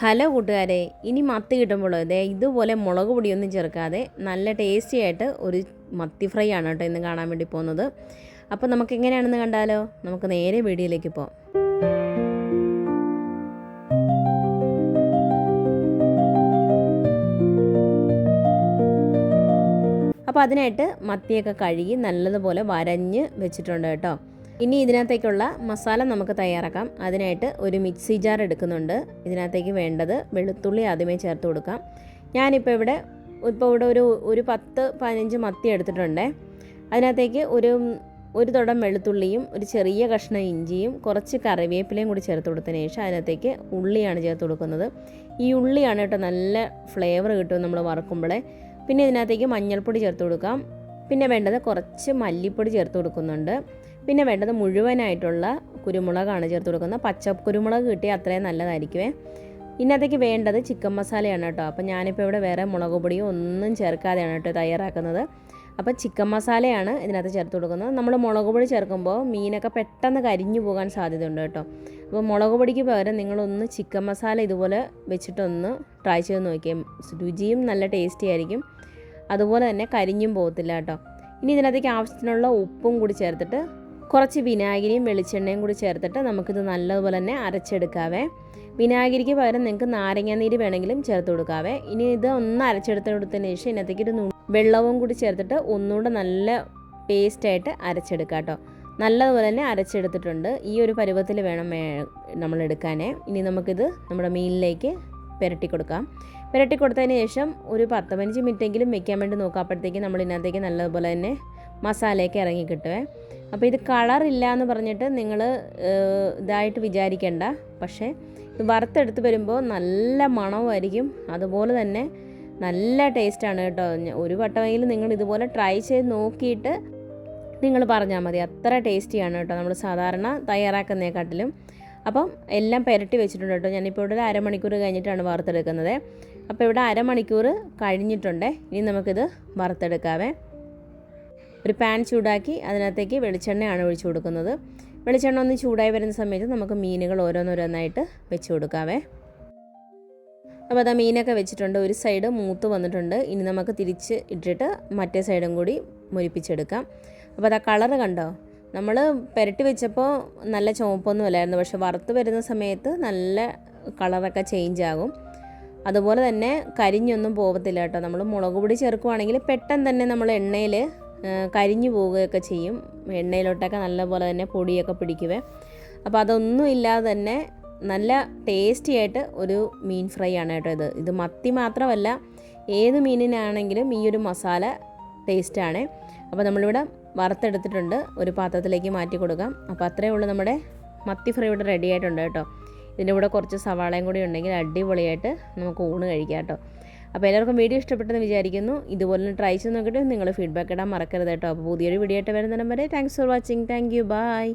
Hello കൂട്ടുകാരെ ഇനി മത്തി കിട്ടുമ്പോൾ ഇതേ ഇതുപോലെ മുളക് പൊടിയൊന്നും ചേർക്കാതെ നല്ല ടേസ്റ്റി ആയിട്ട് ഒരു മത്തി ഫ്രൈ ആണ് കേട്ടോ ഇന്ന് കാണാൻ വേണ്ടി പോകുന്നത്. അപ്പോൾ നമുക്ക് എങ്ങനെയാണെന്ന് കണ്ടാലോ? നമുക്ക് നേരെ വീഡിയോയിലേക്ക് പോകാം അപ്പോൾ അതിനായിട്ട് മത്തിയൊക്കെ കഴുകി നല്ലതുപോലെ വരഞ്ഞ് വെച്ചിട്ടുണ്ട് കേട്ടോ. ഇനി ഇതിനകത്തേക്കുള്ള മസാല നമുക്ക് തയ്യാറാക്കാം. അതിനായിട്ട് ഒരു മിക്സി ജാർ എടുക്കുന്നുണ്ട്. ഇതിനകത്തേക്ക് വേണ്ടത് വെളുത്തുള്ളി ആദ്യമേ ചേർത്ത് കൊടുക്കാം. ഞാനിപ്പോൾ ഇവിടെ ഇപ്പോൾ ഇവിടെ ഒരു ഒരു പത്ത് പതിനഞ്ച് മത്തി എടുത്തിട്ടുണ്ട്. അതിനകത്തേക്ക് ഒരു ഒരു തുടം വെളുത്തുള്ളിയും ഒരു ചെറിയ കഷ്ണം ഇഞ്ചിയും കുറച്ച് കറിവേപ്പിലയും കൂടി ചേർത്ത് കൊടുത്തതിന് ശേഷം അതിനകത്തേക്ക് ഉള്ളിയാണ് ചേർത്ത് കൊടുക്കുന്നത്. ഈ ഉള്ളിയാണ് കേട്ടോ നല്ല ഫ്ലേവർ കിട്ടും നമ്മൾ വറക്കുമ്പോഴേ പിന്നെ ഇതിനകത്തേക്ക് മഞ്ഞൾപ്പൊടി ചേർത്ത് കൊടുക്കാം. പിന്നെ വേണ്ടത് കുറച്ച് മല്ലിപ്പൊടി ചേർത്ത് കൊടുക്കുന്നുണ്ട്. പിന്നെ വേണ്ടത് മുഴുവനായിട്ടുള്ള കുരുമുളകാണ് ചേർത്ത് കൊടുക്കുന്നത്. പച്ച കുരുമുളക് കിട്ടിയാൽ അത്രയും നല്ലതായിരിക്കുമേ. ഇന്നത്തേക്ക് വേണ്ടത് ചിക്കൻ മസാലയാണ് കേട്ടോ. അപ്പോൾ ഞാനിപ്പോൾ ഇവിടെ വേറെ മുളക് പൊടിയോ ഒന്നും ചേർക്കാതെയാണ് കേട്ടോ തയ്യാറാക്കുന്നത്. അപ്പോൾ ചിക്കൻ മസാലയാണ് ഇതിനകത്ത് ചേർത്ത് കൊടുക്കുന്നത്. നമ്മൾ മുളക് പൊടി ചേർക്കുമ്പോൾ മീനൊക്കെ പെട്ടെന്ന് കരിഞ്ഞു പോകാൻ സാധ്യതയുണ്ട് കേട്ടോ. അപ്പോൾ മുളക് പൊടിക്ക് പകരം നിങ്ങളൊന്ന് ചിക്കൻ മസാല ഇതുപോലെ വെച്ചിട്ടൊന്ന് ട്രൈ ചെയ്ത് നോക്കിയാൽ രുചിയും നല്ല ടേസ്റ്റി ആയിരിക്കും. അതുപോലെ തന്നെ കരിഞ്ഞും പോകത്തില്ല കേട്ടോ. ഇനി ഇതിനകത്തേക്ക് ആവശ്യത്തിനുള്ള ഉപ്പും കൂടി ചേർത്തിട്ട് കുറച്ച് വിനാഗിരിയും വെളിച്ചെണ്ണയും കൂടി ചേർത്തിട്ട് നമുക്കിത് നല്ലതുപോലെ തന്നെ അരച്ചെടുക്കാവേ. വിനാഗിരിക്ക് പകരം നിങ്ങൾക്ക് നാരങ്ങാനീര് വേണമെങ്കിലും ചേർത്ത് കൊടുക്കാവേ. ഇനി ഇത് ഒന്ന് അരച്ചെടുത്തെടുത്തതിന് ശേഷം ഇതിനകത്തേക്ക് ഒരു വെള്ളവും കൂടി ചേർത്തിട്ട് ഒന്നുകൂടെ നല്ല പേസ്റ്റായിട്ട് അരച്ചെടുക്കാം കേട്ടോ. നല്ലതുപോലെ തന്നെ അരച്ചെടുത്തിട്ടുണ്ട്. ഈ ഒരു പരുവത്തിൽ വേണം നമ്മൾ എടുക്കാനേ. ഇനി നമുക്കിത് നമ്മുടെ മീനിലേക്ക് പുരട്ടി കൊടുക്കാം. പുരട്ടി കൊടുത്തതിന് ശേഷം ഒരു പത്ത് പതിനഞ്ച് മിനിറ്റെങ്കിലും വെക്കാൻ വേണ്ടി നോക്കാം. അപ്പോഴത്തേക്ക് നമ്മൾ ഇതിനകത്തേക്ക് നല്ലതുപോലെ തന്നെ മസാലയൊക്കെ ഇറങ്ങി കിട്ടുവേ. അപ്പോൾ ഇത് കളറില്ല എന്ന് പറഞ്ഞിട്ട് നിങ്ങൾ ഇതായിട്ട് വിചാരിക്കേണ്ട. പക്ഷേ ഇത് വറുത്തെടുത്ത് വരുമ്പോൾ നല്ല മണവുമായിരിക്കും അതുപോലെ തന്നെ നല്ല ടേസ്റ്റാണ് കേട്ടോ. ഒരു വട്ടമെങ്കിലും നിങ്ങൾ ഇതുപോലെ ട്രൈ ചെയ്ത് നോക്കിയിട്ട് നിങ്ങൾ പറഞ്ഞാൽ മതി. അത്ര ടേസ്റ്റിയാണ് കേട്ടോ. നമ്മൾ സാധാരണ തയ്യാറാക്കുന്നതിനെക്കാട്ടിലും അപ്പം എല്ലാം പുരട്ടി വെച്ചിട്ടുണ്ട് കേട്ടോ. ഞാനിപ്പോൾ ഇവിടെ ഒരു അരമണിക്കൂർ കഴിഞ്ഞിട്ടാണ് വറുത്തെടുക്കുന്നത്. അപ്പോൾ ഇവിടെ അരമണിക്കൂർ കഴിഞ്ഞിട്ടുണ്ട്. ഇനി നമുക്കിത് വറുത്തെടുക്കാവേ. ഒരു പാൻ ചൂടാക്കി അതിനകത്തേക്ക് വെളിച്ചെണ്ണയാണ് ഒഴിച്ചു കൊടുക്കുന്നത്. വെളിച്ചെണ്ണ ഒന്ന് ചൂടായി വരുന്ന സമയത്ത് നമുക്ക് മീനുകൾ ഓരോന്നോരോന്നായിട്ട് വെച്ച് കൊടുക്കാവേ. അപ്പോൾ അതാ മീനൊക്കെ വെച്ചിട്ടുണ്ട്. ഒരു സൈഡ് മൂത്ത് വന്നിട്ടുണ്ട്. ഇനി നമുക്ക് തിരിച്ച് ഇട്ടിട്ട് മറ്റേ സൈഡും കൂടി മുരിപ്പിച്ചെടുക്കാം. അപ്പോൾ അതാ കളറ് കണ്ടോ? നമ്മൾ പുരട്ടി വെച്ചപ്പോൾ നല്ല ചുവപ്പൊന്നും അല്ലായിരുന്നു. പക്ഷെ വറുത്ത് വരുന്ന സമയത്ത് നല്ല കളറൊക്കെ ചേഞ്ച് ആകും. അതുപോലെ തന്നെ കരിഞ്ഞൊന്നും പോകത്തില്ല കേട്ടോ. നമ്മൾ മുളക് പൊടി ചേർക്കുവാണെങ്കിൽ പെട്ടെന്ന് തന്നെ നമ്മൾ എണ്ണയിൽ കരിഞ്ഞു പോവുകയൊക്കെ ചെയ്യും. എണ്ണയിലോട്ടൊക്കെ നല്ലപോലെ തന്നെ പൊടിയൊക്കെ പിടിക്കുവേ. അപ്പോൾ അതൊന്നും ഇല്ലാതെ തന്നെ നല്ല ടേസ്റ്റി ആയിട്ട് ഒരു മീൻ ഫ്രൈ ആണ് കേട്ടോ ഇത്. ഇത് മത്തി മാത്രമല്ല ഏത് മീനിനാണെങ്കിലും ഈ ഒരു മസാല ടേസ്റ്റാണ് അപ്പോൾ നമ്മളിവിടെ വറുത്തെടുത്തിട്ടുണ്ട്. ഒരു പാത്രത്തിലേക്ക് മാറ്റി കൊടുക്കാം. അപ്പോൾ അത്രയേ ഉള്ളൂ നമ്മുടെ മത്തി ഫ്രൈ ഇവിടെ റെഡി ആയിട്ടുണ്ട് കേട്ടോ. ഇതിന്റെ കൂടെ കുറച്ച് സവാളയും കൂടി ഉണ്ടെങ്കിൽ അടിപൊളിയായിട്ട് നമുക്ക് ഊണ് കഴിക്കാം കേട്ടോ. അപ്പോൾ എല്ലാവർക്കും വീഡിയോ ഇഷ്ടപ്പെട്ടെന്ന് വിചാരിക്കുന്നു. ഇതുപോലെ ട്രൈ ചെയ്ത് നോക്കിയിട്ട് നിങ്ങൾ ഫീഡ്ബാക്ക് ഇടാൻ മറക്കരുത് കേട്ടോ. അപ്പോൾ പുതിയൊരു വീഡിയോ ആയിട്ട് വരുന്നതിനും വരെ thanks for watching thank you bye